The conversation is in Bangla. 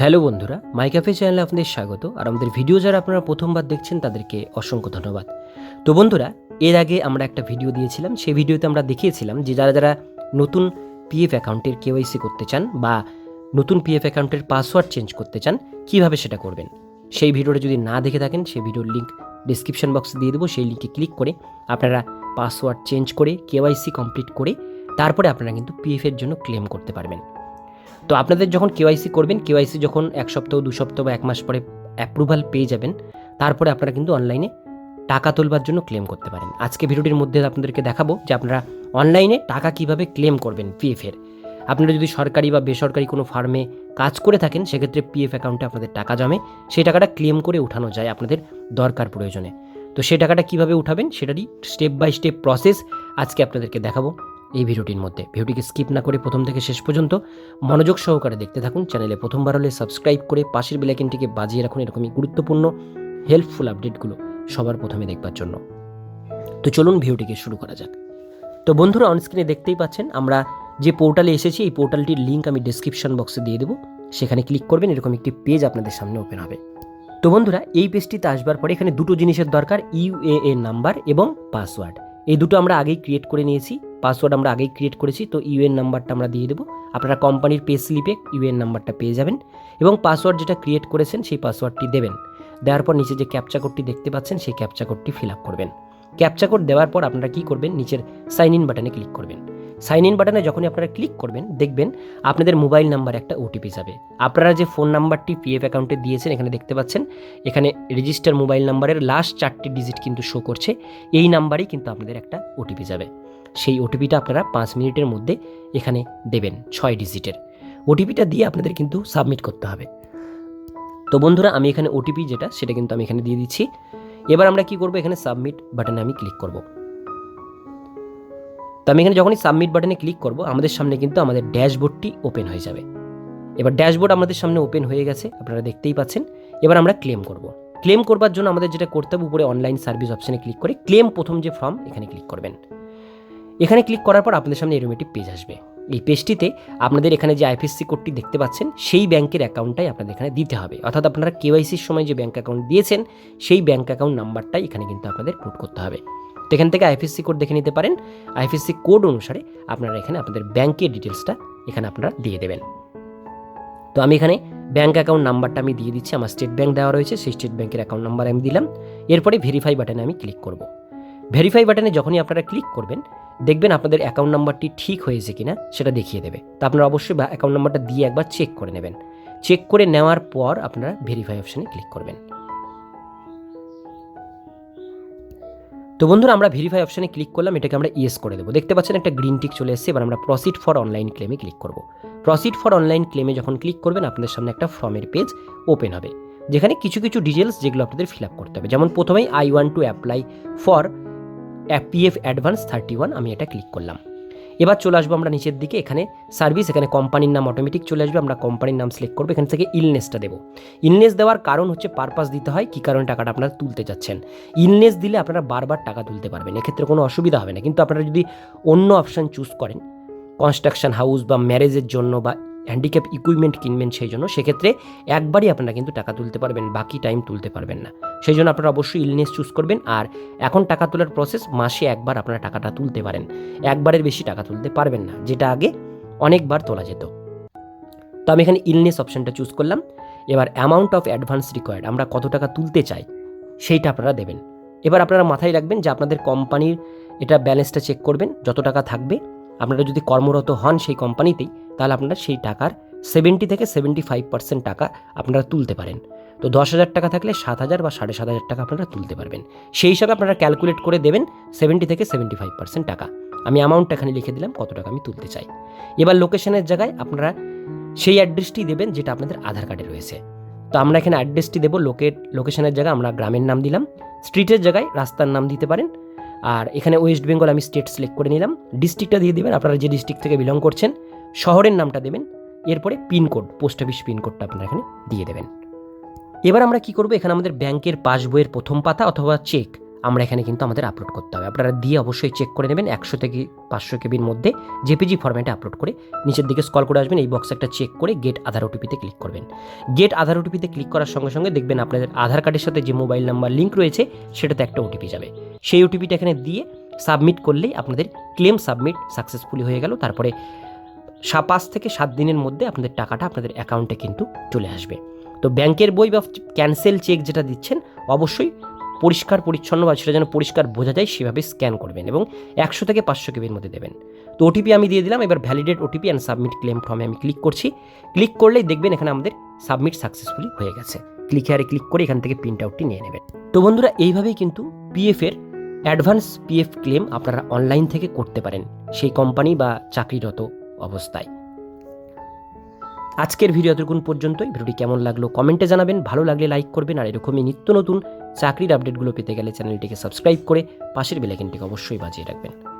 হ্যালো বন্ধুরা, মাই ক্যাফে চ্যানেলে আপনাদের স্বাগত। আর আমাদের ভিডিও যারা আপনারা প্রথমবার দেখছেন, তাদেরকে অসংখ্য ধন্যবাদ। তো বন্ধুরা, এর আগে আমরা একটা ভিডিও দিয়েছিলাম। সেই ভিডিওতে আমরা দেখিয়েছিলাম যে যারা যারা নতুন পিএফ অ্যাকাউন্টের কেওয়াইসি করতে চান বা নতুন পিএফ অ্যাকাউন্টের পাসওয়ার্ড চেঞ্জ করতে চান, কীভাবে সেটা করবেন? সেই ভিডিওটা যদি না দেখে থাকেন, সেই ভিডিওর লিঙ্ক ডিসক্রিপশন বক্সে দিয়ে দেবো। সেই লিঙ্কে ক্লিক করে আপনারা পাসওয়ার্ড চেঞ্জ করে কেওয়াইসি কমপ্লিট করে তারপরে আপনারা কিন্তু পিএফের জন্য ক্লেম করতে পারবেন। তো আপনাদের যখন কেওয়াইসি করবেন, কেওয়াইসি যখন এক সপ্তাহ, দু সপ্তাহ বা এক মাস পরে অ্যাপ্রুভাল পেয়ে যাবেন, তারপরে আপনারা কিন্তু অনলাইনে টাকা তোলবার জন্য ক্লেম করতে পারেন। আজকে ভিডিওটির মধ্যে আপনাদেরকে দেখাবো যে আপনারা অনলাইনে টাকা কীভাবে ক্লেম করবেন পিএফ এর। আপনারা যদি সরকারি বা বেসরকারি কোনো ফার্মে কাজ করে থাকেন, সেক্ষেত্রে পিএফ অ্যাকাউন্টে আপনাদের টাকা জমে, সেই টাকাটা ক্লেম করে উঠানো যায় আপনাদের দরকার প্রয়োজনে। তো সেই টাকাটা কীভাবে উঠাবেন, সেটারই স্টেপ বাই স্টেপ প্রসেস আজকে আপনাদেরকে দেখাবো। এই ভিডিওটির মধ্যে। ভিডিওটিকে স্কিপ না করে প্রথম থেকে শেষ পর্যন্ত মনোযোগ সহকারে দেখতে থাকুন। চ্যানেলে প্রথমবার হলে সাবস্ক্রাইব করে পাশের বেলাইকেনটিকে বাজিয়ে রাখুন এরকমই গুরুত্বপূর্ণ হেল্পফুল আপডেটগুলো সবার প্রথমে দেখবার জন্য। তো চলুন ভিডিওটিকে শুরু করা যাক। তো বন্ধুরা অনস্ক্রিনে দেখতেই পাচ্ছেন, আমরা যে পোর্টালে এসেছি, এই পোর্টালটির লিঙ্ক আমি ডিসক্রিপশন বক্সে দিয়ে দেবো। সেখানে ক্লিক করবেন, এরকম একটি পেজ আপনাদের সামনে ওপেন হবে। তো বন্ধুরা, এই পেজটিতে আসবার পরে এখানে দুটো জিনিসের দরকার ইউএএ নাম্বার এবং পাসওয়ার্ড এই দুটো আমরা আগেই ক্রিয়েট করে নিয়েছি। পাসওয়ার্ড আমরা আগেই ক্রিয়েট করেছি, তো ইউএন নাম্বারটা আমরা দিয়ে দেবো। আপনারা কোম্পানির পে স্লিপে ইউএন নাম্বারটা পেয়ে যাবেন এবং পাসওয়ার্ড যেটা ক্রিয়েট করেছেন সেই পাসওয়ার্ডটি দেবেন। দেওয়ার পর নিচে যে ক্যাপচা কোডটি দেখতে পাচ্ছেন, সেই ক্যাপচা কোডটি ফিল আপ করবেন। ক্যাপচা কোড দেওয়ার পর আপনারা কী করবেন? নিচের সাইন ইন বাটনে ক্লিক করবেন। সাইন ইন বাটনে যখনই আপনারা ক্লিক করবেন, দেখবেন আপনাদের মোবাইল নাম্বার একটা ওটিপি যাবে। আপনারা যে ফোন নাম্বারটি পিএফ অ্যাকাউন্টে দিয়েছেন, এখানে দেখতে পাচ্ছেন, এখানে রেজিস্টার মোবাইল নাম্বারের লাস্ট চারটি ডিজিট কিন্তু শো করছে। এই নাম্বারেই কিন্তু আপনাদের একটা ওটিপি যাবে। সেই ওটিপিটা আপনারা পাঁচ মিনিটের মধ্যে এখানে দেবেন, ছয় ডিজিটের ওটিপিটা দিয়ে আপনাদের কিন্তু সাবমিট করতে হবে। তো বন্ধুরা, আমি এখানে ওটিপি যেটা, সেটা কিন্তু আমি এখানে দিয়ে দিচ্ছি। এবার আমরা কি করব? এখানে সাবমিট বাটনে আমি ক্লিক করব। তো আমি এখানে যখনই সাবমিট বাটনে ক্লিক করব, আমাদের সামনে কিন্তু আমাদের ড্যাশবোর্ডটি ওপেন হয়ে যাবে। এবার ড্যাশবোর্ড আমাদের সামনে ওপেন হয়ে গেছে, আপনারা দেখতেই পাচ্ছেন। এবার আমরা ক্লেম করব। ক্লেম করবার জন্য আমাদের যেটা করতে হবে, উপরে অনলাইন সার্ভিস অপশানে ক্লিক করে ক্লেম প্রথম যে ফর্ম এখানে ক্লিক করবেন। এখানে ক্লিক করার পর আপনাদের সামনে এরকম একটি পেজ আসবে। এই পেজটিতে আপনাদের এখানে যে আইএফএসসি কোডটি দেখতে পাচ্ছেন, সেই ব্যাংকের অ্যাকাউন্টটাই আপনাদের এখানে দিতে হবে। অর্থাৎ আপনারা কেওয়াইসির সময় যে ব্যাঙ্ক অ্যাকাউন্ট দিয়েছেন, সেই ব্যাংক অ্যাকাউন্ট নাম্বারটাই এখানে কিন্তু আপনাদের পুট করতে হবে। তো এখান থেকে আইএফএসসি কোড দেখে নিতে পারেন। আইএফএসসি কোড অনুসারে আপনারা এখানে আপনাদের ব্যাংকের ডিটেলসটা এখানে আপনারা দিয়ে দেবেন। তো আমি এখানে ব্যাঙ্ক অ্যাকাউন্ট নাম্বারটা আমি দিয়ে দিচ্ছি, আমার স্টেট ব্যাঙ্ক দেওয়া রয়েছে, সেই স্টেট ব্যাংকের অ্যাকাউন্ট নাম্বার আমি দিলাম। এরপরে ভেরিফাই বাটনে আমি ক্লিক করব। ভেরিফাই বাটনে যখনই আপনারা ক্লিক করবেন, দেখবেন আপনাদের অ্যাকাউন্ট নাম্বারটি ঠিক হয়েছে কিনা সেটা দেখিয়ে দেবে। তো আপনারা অবশ্যই অ্যাকাউন্ট নাম্বারটা দিয়ে একবার চেক করে নেবেন। চেক করে নেওয়ার পর আপনারা ভেরিফাই অপশানে ক্লিক করবেন। তো বন্ধুরা, আমরা ভেরিফাই অপশানে ক্লিক করলাম, এটাকে আমরা ইয়েস করে দেবো। দেখতে পাচ্ছেন একটা গ্রিন টিক চলে এসেছে, এবার আমরা প্রসিড ফর অনলাইন ক্লেমে ক্লিক করব। প্রসিড ফর অনলাইন ক্লেমে যখন ক্লিক করবেন, আপনাদের সামনে একটা ফর্মের পেজ ওপেন হবে, যেখানে কিছু কিছু ডিটেলস যেগুলো আপনাদের ফিল আপ করতে হবে। যেমন প্রথমেই I want to apply for PF advance thirty one আমি এটা ক্লিক করলাম। এবার চলে আসব আমরা নিচের দিকে, এখানে সার্ভিস এখানে কোম্পানির নাম অটোমেটিক চলে আসবে, আমরা কোম্পানির নাম সিলেক্ট করব, এখান থেকে ইলনেসটা দেবো। ইলনেস দেওয়ার কারণ হচ্ছে পারপাস দিতে হয়, কী কারণে টাকাটা আপনারা তুলতে চাচ্ছেন। ইলনেস দিলে আপনারা বারবার টাকা তুলতে পারবেন, এক্ষেত্রে কোনো অসুবিধা হবে না। কিন্তু আপনারা যদি অন্য অপশান চুজ করেন কনস্ট্রাকশন হাউস বা ম্যারেজের জন্য বা হ্যান্ডিক্যাপ ইকুইপমেন্ট কিনবেন সেই জন্য, সেক্ষেত্রে একবারই আপনারা কিন্তু টাকা তুলতে পারবেন, বাকি টাইম তুলতে পারবেন না। সেই জন্য আপনারা অবশ্যই ইলনেস চুজ করবেন আর এখন টাকা তোলার প্রসেস মাসে একবার আপনারা টাকাটা তুলতে পারেন। একবারের বেশি টাকা তুলতে পারবেন না, যেটা আগে অনেকবার তোলা যেত। তো আমি এখানে ইলনেস অপশানটা চুজ করলাম। এবার অ্যামাউন্ট অফ অ্যাডভান্স রিকোয়ার্ড আমরা কত টাকা তুলতে চাই, সেইটা আপনারা দেবেন। এবার আপনারা মাথায় রাখবেন যে আপনাদের কোম্পানির এটা ব্যালেন্সটা চেক করবেন, যত টাকা থাকবে আপনারা যদি কর্মরত হন সেই কোম্পানিতেই, তাহলে আপনারা সেই টাকার সেভেন্টি থেকে সেভেন্টি ফাইভ পার্সেন্ট টাকা আপনারা তুলতে পারেন। তো দশ হাজার টাকা থাকলে সাত হাজার বা সাড়ে সাত হাজার টাকা আপনারা তুলতে পারবেন। সেই হিসাবে আপনারা ক্যালকুলেট করে দেবেন সেভেন্টি থেকে সেভেন্টি ফাইভ পার্সেন্ট টাকা। আমি অ্যামাউন্টটা এখানে লিখে দিলাম, কত টাকা আমি তুলতে চাই। এবার লোকেশনের জায়গায় আপনারা সেই অ্যাড্রেসটি দেবেন যেটা আপনাদের আধার কার্ডে রয়েছে। তো আমরা এখানে অ্যাড্রেসটি দেবো লোকের লোকেশনের জায়গায় আমরা গ্রামের নাম দিলাম। স্ট্রিটের জায়গায় রাস্তার নাম দিতে পারেন। আর এখানে ওয়েস্ট বেঙ্গল আমি স্টেট সিলেক্ট করে নিলাম। ডিস্ট্রিক্টটা দিয়ে দেবেন, আপনারা যে ডিস্ট্রিক্ট থেকে বিলং করছেন, শহরের নামটা দেবেন, এরপরে পিনকোড পোস্ট অফিস পিনকোডটা আপনারা এখানে দিয়ে দেবেন। এবার আমরা কি করব? এখানে আমাদের ব্যাংকের পাসবইয়ের প্রথম পাতা অথবা চেক আমরা এখানে কিন্তু আমাদের আপলোড করতে হবে। আপনারা দিয়ে অবশ্যই চেক করে নেবেন একশো থেকে পাঁচশো কেবির মধ্যে জেপিজি ফরম্যাটে আপলোড করে নিচের দিকে স্কল করে আসবেন, এই বক্স একটা চেক করে গেট আধার ওটিপিতে ক্লিক করবেন। গেট আধার ওটিপিতে ক্লিক করার সঙ্গে সঙ্গে দেখবেন আপনাদের আধার কার্ডের সাথে যে মোবাইল নাম্বার লিঙ্ক রয়েছে, সেটাতে একটা ওটিপি যাবে। সেই ওটিপিটা এখানে দিয়ে সাবমিট করলেই আপনাদের ক্লেম সাবমিট সাকসেসফুলি হয়ে গেল। তারপরে পাঁচ থেকে সাত দিনের মধ্যে আপনাদের টাকাটা আপনাদের অ্যাকাউন্টে কিন্তু চলে আসবে। তো ব্যাংকের বই বা ক্যান্সেল চেক যেটা দিচ্ছেন, অবশ্যই পরিষ্কার, পরিচ্ছন্ন বা সেটা যেন পরিষ্কার বোঝা যায়, সেভাবে স্ক্যান করবেন এবং একশো থেকে পাঁচশো কেবির মধ্যে দেবেন। তো ওটিপি আমি দিয়ে দিলাম, এবার validate OTP and submit claim ফর্মে আমি ক্লিক করছি। ক্লিক করলেই দেখবেন এখানে আমাদের সাবমিট সাকসেসফুলি হয়ে গেছে। ক্লিক হেয়ারে ক্লিক করে এখান থেকে প্রিন্ট আউটটি নিয়ে নেবেন। তো বন্ধুরা, এইভাবেই কিন্তু পিএফের অ্যাডভান্স পিএফ ক্লেম আপনারা অনলাইন থেকে করতে পারেন, সেই কোম্পানি বা চাকরিরত অবস্থায়। আজকের ভিডিও এতক্ষণ পর্যন্তই। ভিডিওটি কেমন লাগল কমেন্টে জানাবেন, ভালো লাগলে লাইক করবেন, আর এরকমই নিত্য নতুন চাকরির আপডেটগুলো পেতে গেলে চ্যানেলটিকে সাবস্ক্রাইব করে পাশের বেলাইকেনটিকে অবশ্যই বাজিয়ে রাখবেন।